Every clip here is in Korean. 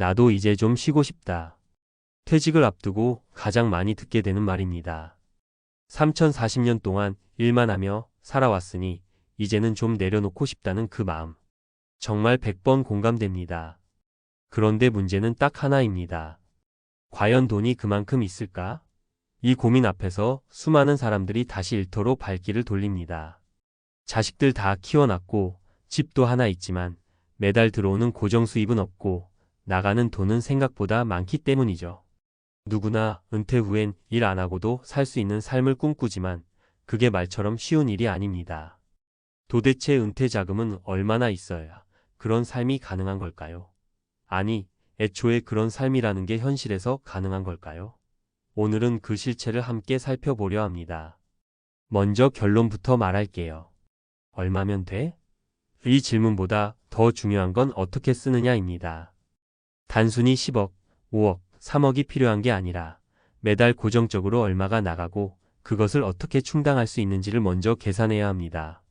나도 이제 좀 쉬고 싶다. 퇴직을 앞두고 가장 많이 듣게 되는 말입니다. 3040년 동안 일만 하며 살아왔으니 이제는 좀 내려놓고 싶다는 그 마음. 정말 100번 공감됩니다. 그런데 문제는 딱 하나입니다. 과연 돈이 그만큼 있을까? 이 고민 앞에서 수많은 사람들이 다시 일터로 발길을 돌립니다. 자식들 다 키워놨고 집도 하나 있지만 매달 들어오는 고정 수입은 없고 나가는 돈은 생각보다 많기 때문이죠. 누구나 은퇴 후엔 일 안 하고도 살 수 있는 삶을 꿈꾸지만 그게 말처럼 쉬운 일이 아닙니다. 도대체 은퇴 자금은 얼마나 있어야 그런 삶이 가능한 걸까요? 아니, 애초에 그런 삶이라는 게 현실에서 가능한 걸까요? 오늘은 그 실체를 함께 살펴보려 합니다. 먼저 결론부터 말할게요. 얼마면 돼? 이 질문보다 더 중요한 건 어떻게 쓰느냐입니다. 단순히 10억, 5억, 3억이 필요한 게 아니라 매달 고정적으로 얼마가 나가고 그것을 어떻게 충당할 수 있는지를 먼저 계산해야 합니다.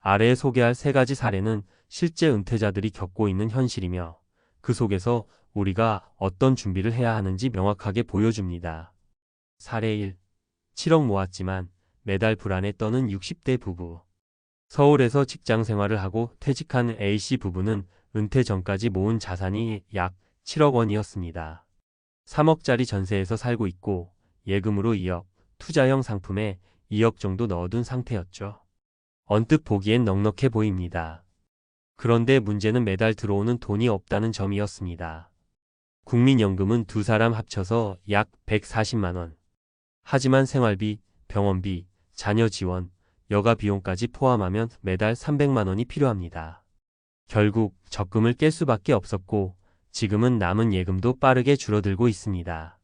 아래에 소개할 세 가지 사례는 실제 은퇴자들이 겪고 있는 현실이며 그 속에서 우리가 어떤 준비를 해야 하는지 명확하게 보여줍니다. 사례 1. 7억 모았지만 매달 불안에 떠는 60대 부부. 서울에서 직장 생활을 하고 퇴직한 A씨 부부는 은퇴 전까지 모은 자산이 약 7억 원이었습니다. 3억짜리 전세에서 살고 있고 예금으로 2억, 투자형 상품에 2억 정도 넣어둔 상태였죠. 언뜻 보기엔 넉넉해 보입니다. 그런데 문제는 매달 들어오는 돈이 없다는 점이었습니다. 국민연금은 두 사람 합쳐서 약 140만원. 하지만 생활비, 병원비, 자녀 지원, 여가 비용까지 포함하면 매달 300만원이 필요합니다. 결국 적금을 깰 수밖에 없었고 지금은 남은 예금도 빠르게 줄어들고 있습니다.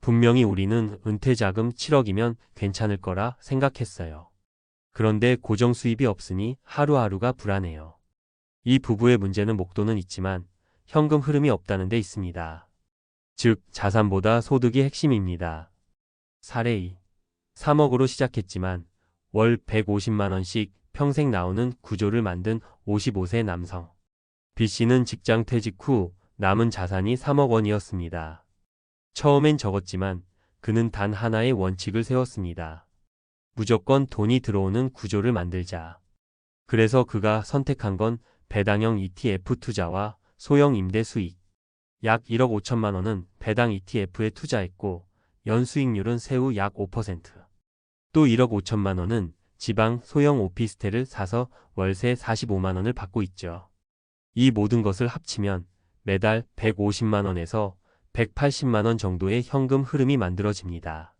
분명히 우리는 은퇴 자금 7억이면 괜찮을 거라 생각했어요. 그런데 고정 수입이 없으니 하루하루가 불안해요. 이 부부의 문제는 목돈은 있지만 현금 흐름이 없다는 데 있습니다. 즉, 자산보다 소득이 핵심입니다. 사례 2. 3억으로 시작했지만 월 150만원씩 평생 나오는 구조를 만든 55세 남성. B씨는 직장 퇴직 후 남은 자산이 3억 원이었습니다. 처음엔 적었지만 그는 단 하나의 원칙을 세웠습니다. 무조건 돈이 들어오는 구조를 만들자. 그래서 그가 선택한 건 배당형 ETF 투자와 소형 임대 수익. 약 1억 5천만 원은 배당 ETF에 투자했고 연수익률은 세후 약 5%. 또 1억 5천만 원은 지방 소형 오피스텔을 사서 월세 45만 원을 받고 있죠. 이 모든 것을 합치면 매달 150만 원에서 180만 원 정도의 현금 흐름이 만들어집니다.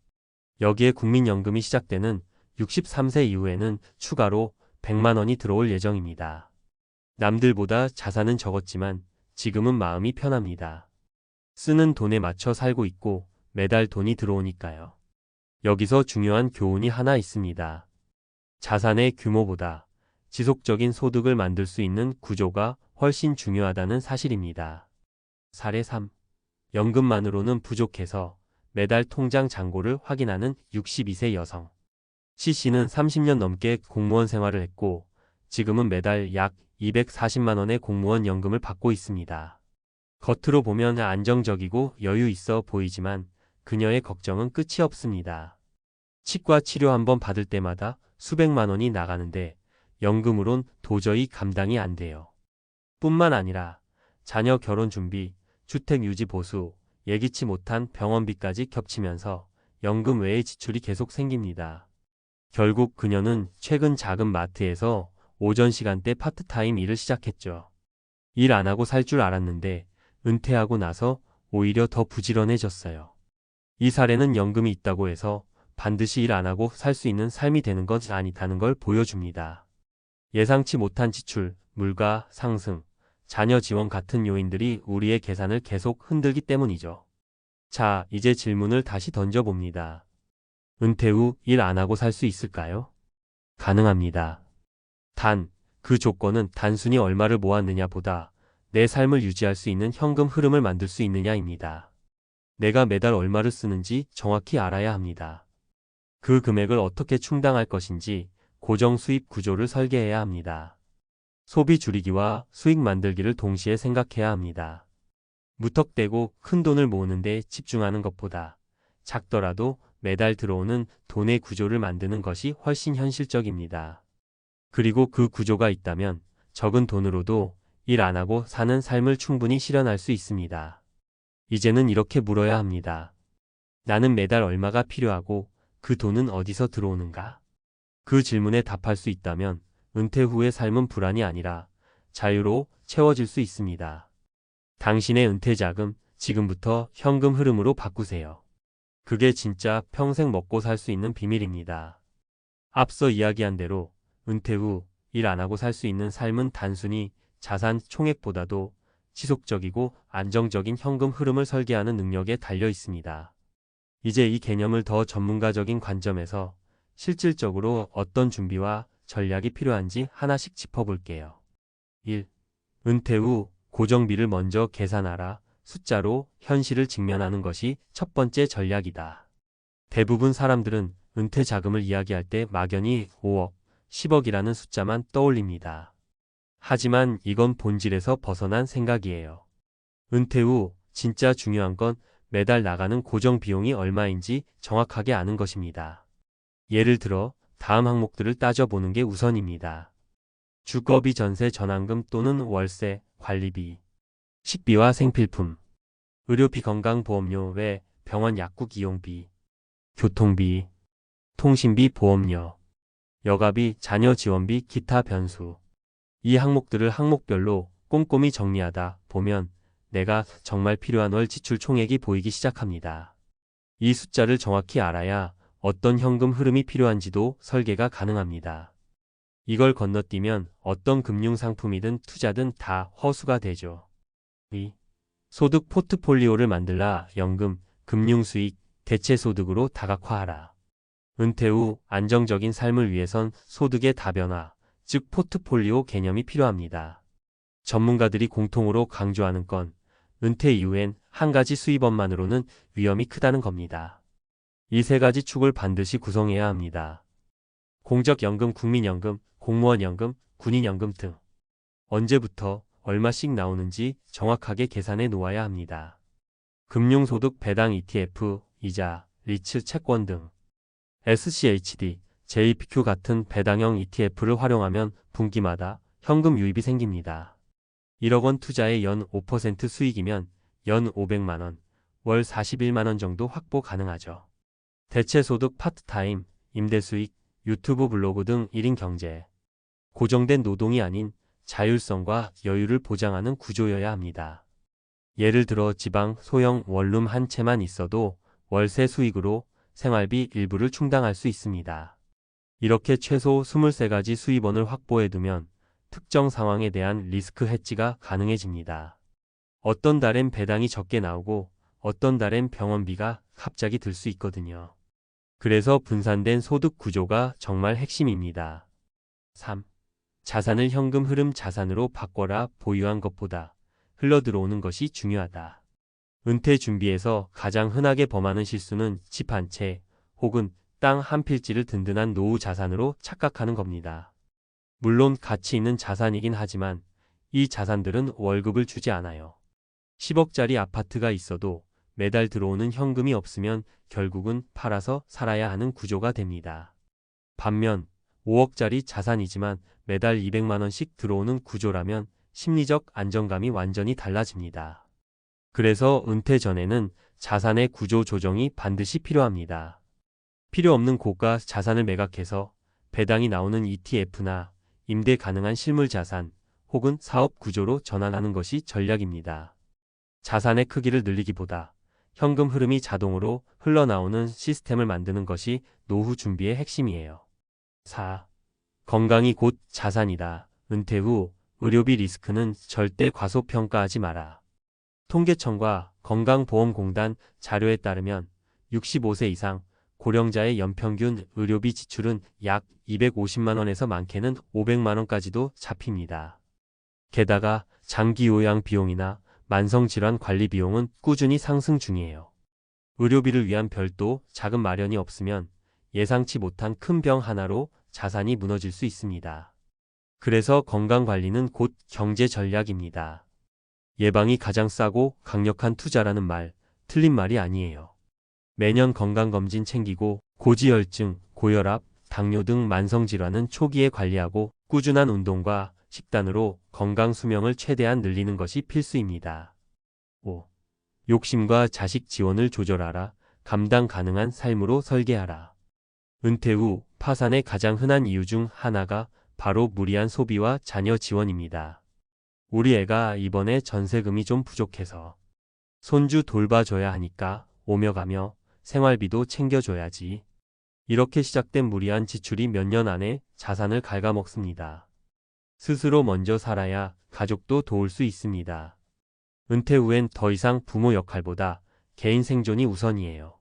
여기에 국민연금이 시작되는 63세 이후에는 추가로 100만 원이 들어올 예정입니다. 남들보다 자산은 적었지만 지금은 마음이 편합니다. 쓰는 돈에 맞춰 살고 있고 매달 돈이 들어오니까요. 여기서 중요한 교훈이 하나 있습니다. 자산의 규모보다 지속적인 소득을 만들 수 있는 구조가 훨씬 중요하다는 사실입니다. 사례 3. 연금만으로는 부족해서 매달 통장 잔고를 확인하는 62세 여성. C 씨는 30년 넘게 공무원 생활을 했고 지금은 매달 약 240만 원의 공무원 연금을 받고 있습니다. 겉으로 보면 안정적이고 여유 있어 보이지만 그녀의 걱정은 끝이 없습니다. 치과 치료 한번 받을 때마다 수백만 원이 나가는데 연금으론 도저히 감당이 안 돼요. 뿐만 아니라 자녀 결혼 준비, 주택 유지 보수, 예기치 못한 병원비까지 겹치면서 연금 외의 지출이 계속 생깁니다. 결국 그녀는 최근 작은 마트에서 오전 시간대 파트타임 일을 시작했죠. 일 안 하고 살 줄 알았는데 은퇴하고 나서 오히려 더 부지런해졌어요. 이 사례는 연금이 있다고 해서 반드시 일 안 하고 살 수 있는 삶이 되는 것 아니다는 걸 보여줍니다. 예상치 못한 지출, 물가 상승, 자녀 지원 같은 요인들이 우리의 계산을 계속 흔들기 때문이죠. 자, 이제 질문을 다시 던져봅니다. 은퇴 후 일 안 하고 살 수 있을까요? 가능합니다. 단, 그 조건은 단순히 얼마를 모았느냐 보다 내 삶을 유지할 수 있는 현금 흐름을 만들 수 있느냐입니다. 내가 매달 얼마를 쓰는지 정확히 알아야 합니다. 그 금액을 어떻게 충당할 것인지 고정 수입 구조를 설계해야 합니다. 소비 줄이기와 수익 만들기를 동시에 생각해야 합니다. 무턱대고 큰 돈을 모으는데 집중하는 것보다 작더라도 매달 들어오는 돈의 구조를 만드는 것이 훨씬 현실적입니다. 그리고 그 구조가 있다면 적은 돈으로도 일 안 하고 사는 삶을 충분히 실현할 수 있습니다. 이제는 이렇게 물어야 합니다. 나는 매달 얼마가 필요하고 그 돈은 어디서 들어오는가? 그 질문에 답할 수 있다면 은퇴 후의 삶은 불안이 아니라 자유로 채워질 수 있습니다. 당신의 은퇴 자금 지금부터 현금 흐름으로 바꾸세요. 그게 진짜 평생 먹고 살 수 있는 비밀입니다. 앞서 이야기한 대로 은퇴 후 일 안 하고 살 수 있는 삶은 단순히 자산 총액보다도 지속적이고 안정적인 현금 흐름을 설계하는 능력에 달려 있습니다. 이제 이 개념을 더 전문가적인 관점에서 실질적으로 어떤 준비와 전략이 필요한지 하나씩 짚어볼게요. 1. 은퇴 후 고정비를 먼저 계산하라. 숫자로 현실을 직면하는 것이 첫 번째 전략이다. 대부분 사람들은 은퇴 자금을 이야기할 때 막연히 5억, 10억이라는 숫자만 떠올립니다. 하지만 이건 본질에서 벗어난 생각이에요. 은퇴 후 진짜 중요한 건 매달 나가는 고정 비용이 얼마인지 정확하게 아는 것입니다. 예를 들어 다음 항목들을 따져보는 게 우선입니다. 주거비 전세 전환금 또는 월세, 관리비, 식비와 생필품, 의료비 건강보험료 외 병원 약국 이용비, 교통비, 통신비 보험료, 여가비, 자녀 지원비, 기타 변수. 이 항목들을 항목별로 꼼꼼히 정리하다 보면 내가 정말 필요한 월 지출 총액이 보이기 시작합니다. 이 숫자를 정확히 알아야 어떤 현금 흐름이 필요한지도 설계가 가능합니다. 이걸 건너뛰면 어떤 금융상품이든 투자든 다 허수가 되죠. 2. 소득 포트폴리오를 만들라 연금, 금융수익, 대체소득으로 다각화하라. 은퇴 후 안정적인 삶을 위해선 소득의 다변화, 즉 포트폴리오 개념이 필요합니다. 전문가들이 공통으로 강조하는 건 은퇴 이후엔 한 가지 수입원만으로는 위험이 크다는 겁니다. 이 세 가지 축을 반드시 구성해야 합니다. 공적연금, 국민연금, 공무원연금, 군인연금 등 언제부터 얼마씩 나오는지 정확하게 계산해 놓아야 합니다. 금융소득 배당 ETF, 이자, 리츠 채권 등 SCHD, JPQ 같은 배당형 ETF를 활용하면 분기마다 현금 유입이 생깁니다. 1억 원 투자에 연 5% 수익이면 연 500만 원, 월 41만 원 정도 확보 가능하죠. 대체소득 파트타임, 임대수익, 유튜브 블로그 등 1인 경제. 고정된 노동이 아닌 자율성과 여유를 보장하는 구조여야 합니다. 예를 들어 지방 소형 원룸 한 채만 있어도 월세 수익으로 생활비 일부를 충당할 수 있습니다. 이렇게 최소 23가지 수입원을 확보해 두면 특정 상황에 대한 리스크 해지가 가능해집니다. 어떤 달엔 배당이 적게 나오고 어떤 달엔 병원비가 갑자기 들 수 있거든요. 그래서 분산된 소득 구조가 정말 핵심입니다. 3. 자산을 현금 흐름 자산으로 바꿔라 보유한 것보다 흘러 들어오는 것이 중요하다. 은퇴 준비에서 가장 흔하게 범하는 실수는 집 한 채 혹은 땅 한 필지를 든든한 노후 자산으로 착각하는 겁니다. 물론 가치 있는 자산이긴 하지만 이 자산들은 월급을 주지 않아요. 10억짜리 아파트가 있어도 매달 들어오는 현금이 없으면 결국은 팔아서 살아야 하는 구조가 됩니다. 반면 5억짜리 자산이지만 매달 200만원씩 들어오는 구조라면 심리적 안정감이 완전히 달라집니다. 그래서 은퇴 전에는 자산의 구조 조정이 반드시 필요합니다. 필요 없는 고가 자산을 매각해서 배당이 나오는 ETF나 임대 가능한 실물 자산 혹은 사업 구조로 전환하는 것이 전략입니다. 자산의 크기를 늘리기보다 현금 흐름이 자동으로 흘러나오는 시스템을 만드는 것이 노후 준비의 핵심이에요. 4. 건강이 곧 자산이다. 은퇴 후 의료비 리스크는 절대 과소평가하지 마라. 통계청과 건강보험공단 자료에 따르면 65세 이상 고령자의 연평균 의료비 지출은 약 250만원에서 많게는 500만원까지도 잡힙니다. 게다가 장기 요양 비용이나 만성질환 관리 비용은 꾸준히 상승 중이에요. 의료비를 위한 별도 자금 마련이 없으면 예상치 못한 큰 병 하나로 자산이 무너질 수 있습니다. 그래서 건강관리는 곧 경제 전략입니다. 예방이 가장 싸고 강력한 투자라는 말, 틀린 말이 아니에요. 매년 건강검진 챙기고 고지혈증, 고혈압, 당뇨 등 만성질환은 초기에 관리하고 꾸준한 운동과 식단으로 건강 수명을 최대한 늘리는 것이 필수입니다. 5. 욕심과 자식 지원을 조절하라. 감당 가능한 삶으로 설계하라. 은퇴 후 파산의 가장 흔한 이유 중 하나가 바로 무리한 소비와 자녀 지원입니다. 우리 애가 이번에 전세금이 좀 부족해서 손주 돌봐줘야 하니까 오며 가며 생활비도 챙겨줘야지. 이렇게 시작된 무리한 지출이 몇 년 안에 자산을 갉아먹습니다. 스스로 먼저 살아야 가족도 도울 수 있습니다. 은퇴 후엔 더 이상 부모 역할보다 개인 생존이 우선이에요.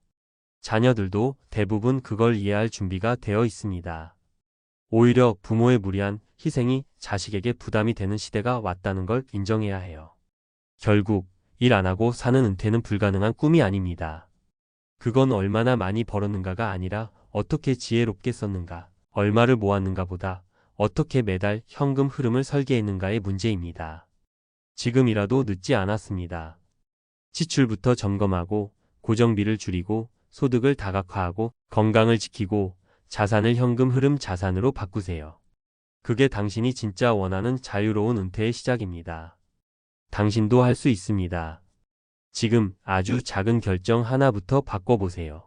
자녀들도 대부분 그걸 이해할 준비가 되어 있습니다. 오히려 부모의 무리한 희생이 자식에게 부담이 되는 시대가 왔다는 걸 인정해야 해요. 결국 일 안 하고 사는 은퇴는 불가능한 꿈이 아닙니다. 그건 얼마나 많이 벌었는가가 아니라 어떻게 지혜롭게 썼는가, 얼마를 모았는가 보다 어떻게 매달 현금 흐름을 설계했는가의 문제입니다. 지금이라도 늦지 않았습니다. 지출부터 점검하고 고정비를 줄이고 소득을 다각화하고 건강을 지키고 자산을 현금 흐름 자산으로 바꾸세요. 그게 당신이 진짜 원하는 자유로운 은퇴의 시작입니다. 당신도 할 수 있습니다. 지금 아주 작은 결정 하나부터 바꿔보세요.